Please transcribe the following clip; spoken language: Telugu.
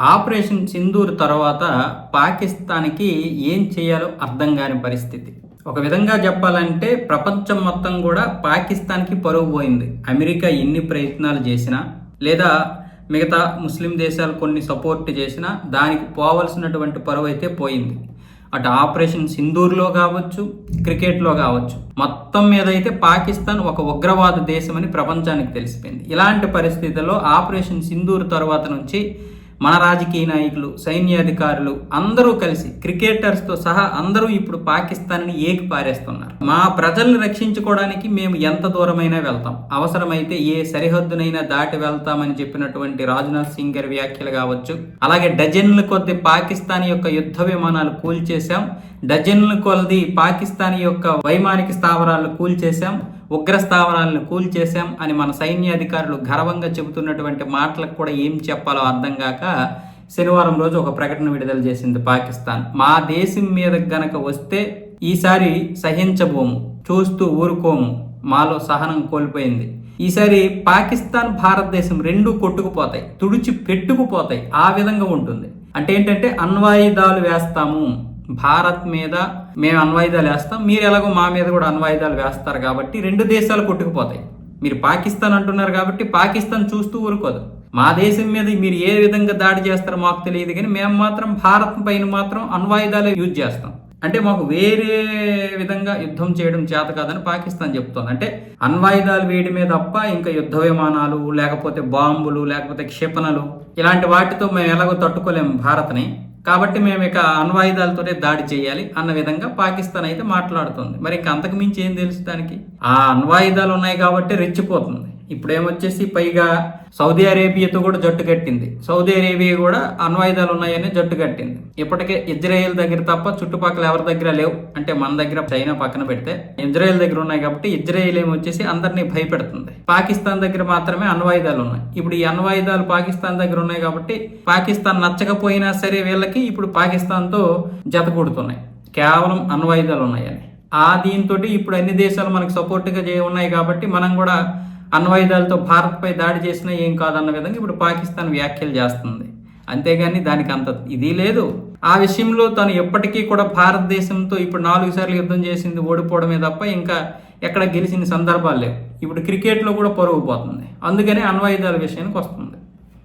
ఆపరేషన్ సింధూర్ తర్వాత పాకిస్తాన్కి ఏం చేయాలో అర్థం కాని పరిస్థితి. ఒక విధంగా చెప్పాలంటే ప్రపంచం మొత్తం కూడా పాకిస్తాన్కి పరువు పోయింది. అమెరికా ఎన్ని ప్రయత్నాలు చేసినా లేదా మిగతా ముస్లిం దేశాలు కొన్ని సపోర్ట్ చేసినా దానికి పోవలసినటువంటి పరువు అయితే పోయింది. అటు ఆపరేషన్ సింధూర్లో కావచ్చు క్రికెట్లో కావచ్చు. మొత్తం మీద అయితే పాకిస్తాన్ ఒక ఉగ్రవాద దేశమని ప్రపంచానికి తెలిసిపోయింది. ఇలాంటి పరిస్థితుల్లో ఆపరేషన్ సింధూర్ తర్వాత నుంచి మన రాజకీయ నాయకులు సైన్యాధికారులు అందరూ కలిసి క్రికెటర్స్తో సహా అందరూ ఇప్పుడు పాకిస్తాన్ని ఏకి పారేస్తున్నారు. మా ప్రజల్ని రక్షించుకోవడానికి మేము ఎంత దూరమైనా వెళ్తాం. అవసరమైతే ఏ సరిహద్దునైనా దాటి వెళ్తామని చెప్పినటువంటి రాజ్నాథ్ సింగ్ గారి వ్యాఖ్యలు కావచ్చు. అలాగే డజన్ల కొద్ది పాకిస్తాన్ యొక్క యుద్ధ విమానాలు కూల్చేశాం. డజన్ల కొద్ది పాకిస్తాన్ యొక్క వైమానిక స్థావరాలు కూల్చేశాం. ఉగ్రస్థావనాలను కూల్చేశాం అని మన సైన్యాధికారులు గర్వంగా చెబుతున్నటువంటి మాటలకు కూడా ఏం చెప్పాలో అర్థం కాక శనివారం రోజు ఒక ప్రకటన విడుదల చేసింది పాకిస్తాన్. మా దేశం మీద గనక వస్తే ఈసారి సహించబోము చూస్తూ ఊరుకోము. మాలో సహనం కోల్పోయింది. ఈసారి పాకిస్తాన్ భారతదేశం రెండు కొట్టుకుపోతాయి తుడిచి పెట్టుకుపోతాయి ఆ విధంగా ఉంటుంది. అంటే ఏంటంటే అణ్వాయుధాలు వేస్తాము. భారత్ మీద మేము అన్వాయిదాలు వేస్తాం. మీరు ఎలాగో మా మీద కూడా అన్వాయిదాలు వేస్తారు కాబట్టి రెండు దేశాలు కొట్టుకుపోతాయి. మీరు పాకిస్తాన్ అంటున్నారు కాబట్టి పాకిస్తాన్ చూస్తూ ఊరుకోదు. మా దేశం మీద మీరు ఏ విధంగా దాడి చేస్తారో మాకు తెలియదు కానీ మేము మాత్రం భారత్ పైన మాత్రం అణ్వాయుధాలే యూజ్ చేస్తాం. అంటే మాకు వేరే విధంగా యుద్ధం చేయడం చేత కాదని పాకిస్తాన్ చెప్తోంది. అంటే అణ్వాయుధాలు వేయడమే తప్ప ఇంకా యుద్ధ విమానాలు లేకపోతే బాంబులు లేకపోతే క్షిపణలు ఇలాంటి వాటితో మేము ఎలాగో తట్టుకోలేము భారత్ని. కాబట్టి మేము ఇక అణ్వాయుధాలతోనే దాడి చేయాలి అన్న విధంగా పాకిస్తాన్ అయితే మాట్లాడుతుంది. మరి ఇంక అంతకు మించి ఏం తెలుసు దానికి? ఆ అణ్వాయుధాలు ఉన్నాయి కాబట్టి రెచ్చిపోతుంది. ఇప్పుడు ఏమొచ్చేసి పైగా సౌదీ అరేబియాతో కూడా జట్టు కట్టింది. సౌదీ అరేబియా కూడా అణ్వాయుధాలు ఉన్నాయని జట్టు కట్టింది. ఇప్పటికే ఇజ్రాయెల్ దగ్గర తప్ప చుట్టుపక్కల ఎవరి దగ్గర లేవు. అంటే మన దగ్గర చైనా పక్కన పెడితే ఇజ్రాయెల్ దగ్గర ఉన్నాయి కాబట్టి ఇజ్రాయెల్ ఏమొచ్చేసి అందరినీ భయపెడుతుంది. పాకిస్తాన్ దగ్గర మాత్రమే అణ్వాయుధాలు ఉన్నాయి. ఇప్పుడు ఈ అణ్వాయుధాలు పాకిస్తాన్ దగ్గర ఉన్నాయి కాబట్టి పాకిస్తాన్ నచ్చకపోయినా సరే వీళ్ళకి ఇప్పుడు పాకిస్తాన్తో జత కూడుతున్నాయి. కేవలం అణ్వాయుధాలు ఉన్నాయని. ఆ దీంతో ఇప్పుడు అన్ని దేశాలు మనకు సపోర్ట్గా ఉన్నాయి కాబట్టి మనం కూడా అణ్వాయుధాలతో భారత్పై దాడి చేసినా ఏం కాదన్న విధంగా ఇప్పుడు పాకిస్తాన్ వ్యాఖ్యలు చేస్తుంది. అంతేగాని దానికి అంత ఇది లేదు. ఆ విషయంలో తను ఎప్పటికీ కూడా భారతదేశంతో ఇప్పుడు నాలుగు సార్లు యుద్ధం చేసింది ఓడిపోవడమే తప్ప ఇంకా ఎక్కడ గెలిచిన సందర్భాలు లేవు. ఇప్పుడు క్రికెట్లో కూడా పరుగు పోతుంది. అందుకనే అణ్వాయుధాల విషయానికి వస్తుంది.